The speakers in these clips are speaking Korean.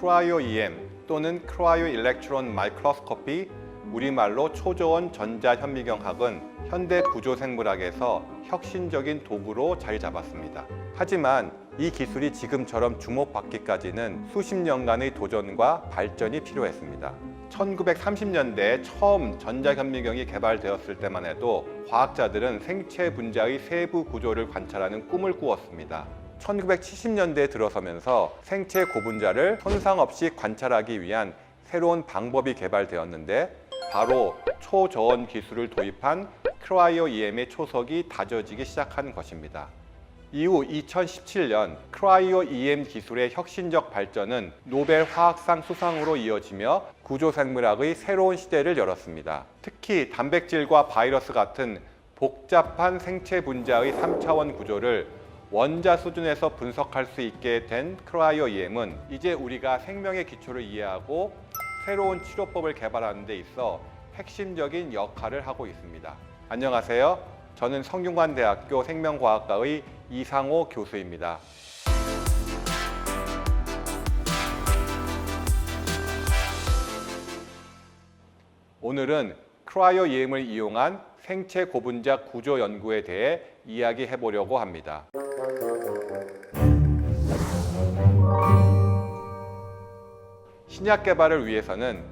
크라이오 EM 또는 크라이오 일렉트론 마이크로스코피 우리말로 초저온 전자현미경학은 현대 구조생물학에서 혁신적인 도구로 자리 잡았습니다. 하지만 이 기술이 지금처럼 주목받기까지는 수십 년간의 도전과 발전이 필요했습니다. 1930년대에 처음 전자현미경이 개발되었을 때만 해도 과학자들은 생체 분자의 세부 구조를 관찰하는 꿈을 꾸었습니다. 1970년대에 들어서면서 생체 고분자를 손상 없이 관찰하기 위한 새로운 방법이 개발되었는데 바로 초저온 기술을 도입한 크라이오 EM의 초석이 다져지기 시작한 것입니다. 이후 2017년 크라이오 EM 기술의 혁신적 발전은 노벨 화학상 수상으로 이어지며 구조생물학의 새로운 시대를 열었습니다. 특히 단백질과 바이러스 같은 복잡한 생체 분자의 3차원 구조를 원자 수준에서 분석할 수 있게 된 크라이오 EM은 이제 우리가 생명의 기초를 이해하고 새로운 치료법을 개발하는 데 있어 핵심적인 역할을 하고 있습니다. 안녕하세요. 저는 성균관대학교 생명과학과의 이상호 교수입니다. 오늘은 크라이오 EM을 이용한 생체 고분자 구조 연구에 대해 이야기해 보려고 합니다. 신약 개발을 위해서는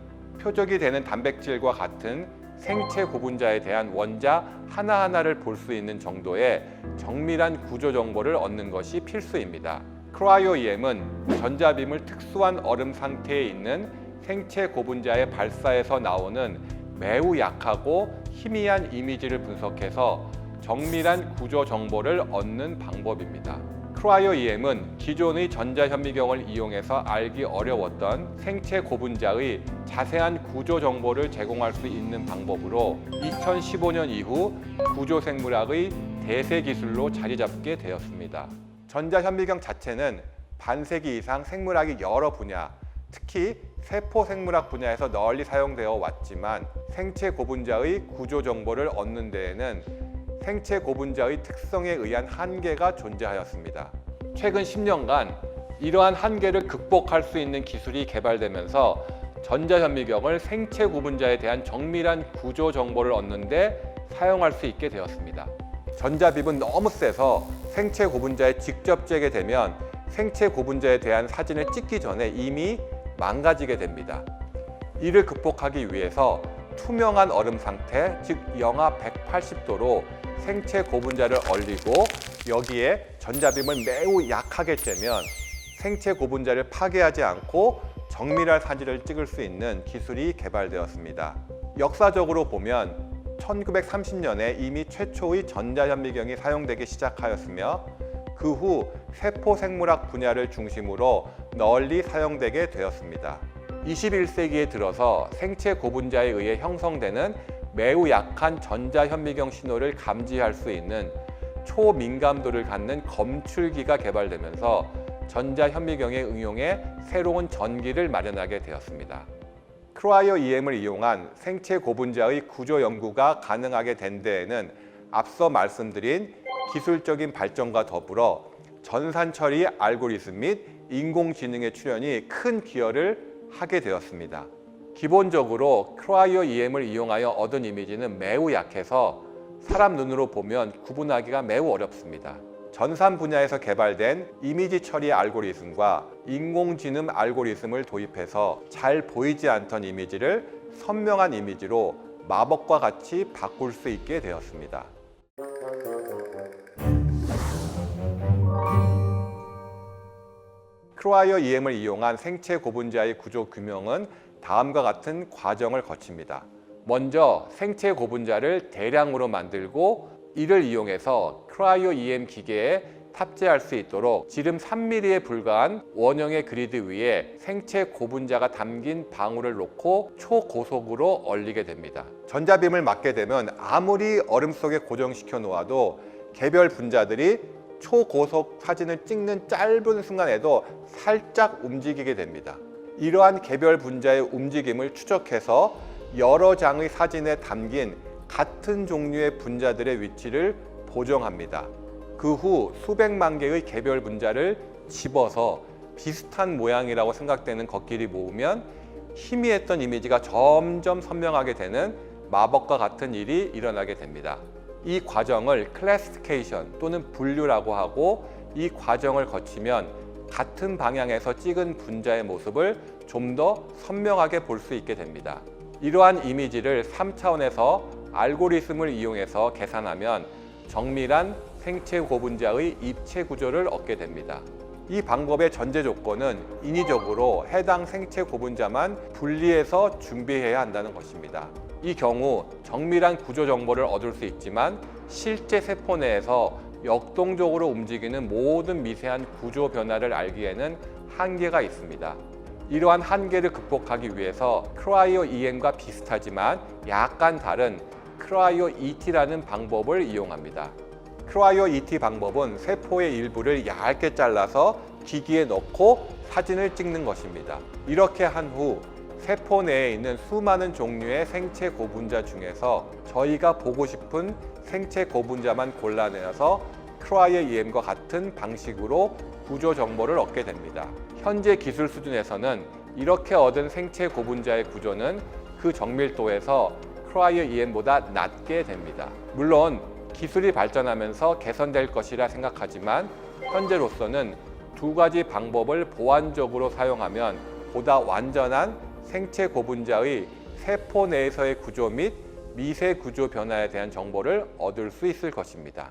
표적이 되는 단백질과 같은 생체 고분자에 대한 원자 하나하나를 볼 수 있는 정도의 정밀한 구조 정보를 얻는 것이 필수입니다. 크라이오 EM은 전자빔을 특수한 얼음 상태에 있는 생체 고분자의 발사에서 나오는 매우 약하고 희미한 이미지를 분석해서 정밀한 구조 정보를 얻는 방법입니다. 크라이오 EM은 기존의 전자현미경을 이용해서 알기 어려웠던 생체 고분자의 자세한 구조 정보를 제공할 수 있는 방법으로 2015년 이후 구조 생물학의 대세 기술로 자리 잡게 되었습니다. 전자현미경 자체는 반세기 이상 생물학의 여러 분야, 특히 세포 생물학 분야에서 널리 사용되어 왔지만 생체 고분자의 구조 정보를 얻는 데에는 생체 고분자의 특성에 의한 한계가 존재하였습니다. 최근 10년간 이러한 한계를 극복할 수 있는 기술이 개발되면서 전자현미경을 생체 고분자에 대한 정밀한 구조 정보를 얻는데 사용할 수 있게 되었습니다. 전자빔은 너무 세서 생체 고분자에 직접 쬐게 되면 생체 고분자에 대한 사진을 찍기 전에 이미 망가지게 됩니다. 이를 극복하기 위해서 투명한 얼음 상태, 즉 영하 180도로 생체 고분자를 얼리고 여기에 전자빔을 매우 약하게 쬐면 생체 고분자를 파괴하지 않고 정밀한 사진을 찍을 수 있는 기술이 개발되었습니다. 역사적으로 보면 1930년에 이미 최초의 전자현미경이 사용되기 시작하였으며 그 후 세포 생물학 분야를 중심으로 널리 사용되게 되었습니다. 21세기에 들어서 생체 고분자에 의해 형성되는 매우 약한 전자현미경 신호를 감지할 수 있는 초민감도를 갖는 검출기가 개발되면서 전자현미경의 응용에 새로운 전기를 마련하게 되었습니다. 크라이오 EM을 이용한 생체 고분자의 구조 연구가 가능하게 된 데에는 앞서 말씀드린 기술적인 발전과 더불어 전산 처리 알고리즘 및 인공지능의 출현이 큰 기여를 하게 되었습니다. 기본적으로 크라이오 EM을 이용하여 얻은 이미지는 매우 약해서 사람 눈으로 보면 구분하기가 매우 어렵습니다. 전산 분야에서 개발된 이미지 처리 알고리즘과 인공지능 알고리즘을 도입해서 잘 보이지 않던 이미지를 선명한 이미지로 마법과 같이 바꿀 수 있게 되었습니다. 크라이오 EM을 이용한 생체 고분자의 구조 규명은 다음과 같은 과정을 거칩니다. 먼저 생체 고분자를 대량으로 만들고 이를 이용해서 크라이오 EM 기계에 탑재할 수 있도록 지름 3mm에 불과한 원형의 그리드 위에 생체 고분자가 담긴 방울을 놓고 초고속으로 얼리게 됩니다. 전자빔을 맞게 되면 아무리 얼음 속에 고정시켜 놓아도 개별 분자들이 초고속 사진을 찍는 짧은 순간에도 살짝 움직이게 됩니다. 이러한 개별 분자의 움직임을 추적해서 여러 장의 사진에 담긴 같은 종류의 분자들의 위치를 보정합니다. 그 후 수백만 개의 개별 분자를 집어서 비슷한 모양이라고 생각되는 겉길이 모으면 희미했던 이미지가 점점 선명하게 되는 마법과 같은 일이 일어나게 됩니다. 이 과정을 클래시피케이션 또는 분류라고 하고 이 과정을 거치면 같은 방향에서 찍은 분자의 모습을 좀 더 선명하게 볼 수 있게 됩니다. 이러한 이미지를 3차원에서 알고리즘을 이용해서 계산하면 정밀한 생체 고분자의 입체 구조를 얻게 됩니다. 이 방법의 전제 조건은 인위적으로 해당 생체 고분자만 분리해서 준비해야 한다는 것입니다. 이 경우 정밀한 구조 정보를 얻을 수 있지만 실제 세포 내에서 역동적으로 움직이는 모든 미세한 구조 변화를 알기에는 한계가 있습니다. 이러한 한계를 극복하기 위해서 크라이오 EM과 비슷하지만 약간 다른 크라이오 ET라는 방법을 이용합니다. 크라이오 ET 방법은 세포의 일부를 얇게 잘라서 기기에 넣고 사진을 찍는 것입니다. 이렇게 한 후 세포 내에 있는 수많은 종류의 생체 고분자 중에서 저희가 보고 싶은 생체 고분자만 골라내서 크라이오 EM과 같은 방식으로 구조 정보를 얻게 됩니다. 현재 기술 수준에서는 이렇게 얻은 생체 고분자의 구조는 그 정밀도에서 크라이오 EM보다 낮게 됩니다. 물론 기술이 발전하면서 개선될 것이라 생각하지만 현재로서는 두 가지 방법을 보완적으로 사용하면 보다 완전한 생체 고분자의 세포 내에서의 구조 및 미세 구조 변화에 대한 정보를 얻을 수 있을 것입니다.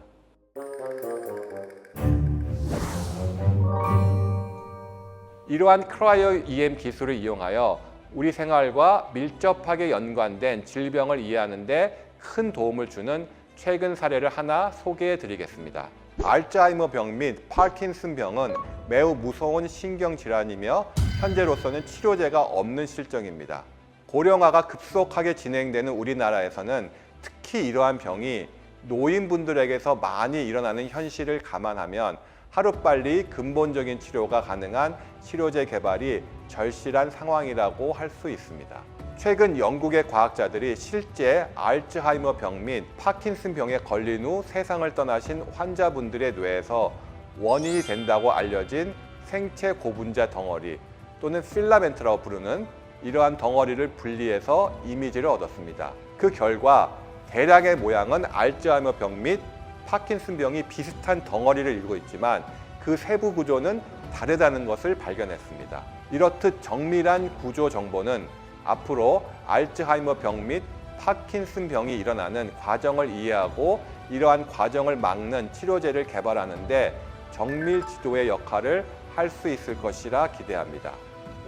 이러한 크라이오 EM 기술을 이용하여 우리 생활과 밀접하게 연관된 질병을 이해하는 데 큰 도움을 주는 최근 사례를 하나 소개해 드리겠습니다. 알츠하이머 병 및 파킨슨 병은 매우 무서운 신경 질환이며 현재로서는 치료제가 없는 실정입니다. 고령화가 급속하게 진행되는 우리나라에서는 특히 이러한 병이 노인분들에게서 많이 일어나는 현실을 감안하면 하루빨리 근본적인 치료가 가능한 치료제 개발이 절실한 상황이라고 할 수 있습니다. 최근 영국의 과학자들이 실제 알츠하이머 병 및 파킨슨 병에 걸린 후 세상을 떠나신 환자분들의 뇌에서 원인이 된다고 알려진 생체 고분자 덩어리 또는 필라멘트라고 부르는 이러한 덩어리를 분리해서 이미지를 얻었습니다. 그 결과 대략의 모양은 알츠하이머 병 및 파킨슨 병이 비슷한 덩어리를 이루고 있지만 그 세부 구조는 다르다는 것을 발견했습니다. 이렇듯 정밀한 구조 정보는 앞으로 알츠하이머 병 및 파킨슨 병이 일어나는 과정을 이해하고 이러한 과정을 막는 치료제를 개발하는데 정밀 지도의 역할을 할 수 있을 것이라 기대합니다.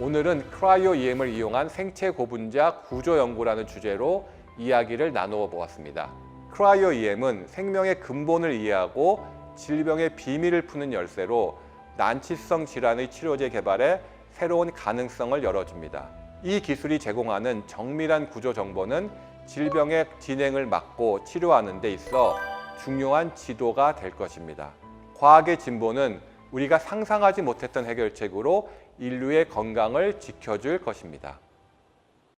오늘은 크라이오 EM을 이용한 생체 고분자 구조 연구라는 주제로 이야기를 나누어 보았습니다. 크라이오 EM은 생명의 근본을 이해하고 질병의 비밀을 푸는 열쇠로 난치성 질환의 치료제 개발에 새로운 가능성을 열어줍니다. 이 기술이 제공하는 정밀한 구조 정보는 질병의 진행을 막고 치료하는 데 있어 중요한 지도가 될 것입니다. 과학의 진보는 우리가 상상하지 못했던 해결책으로 인류의 건강을 지켜줄 것입니다.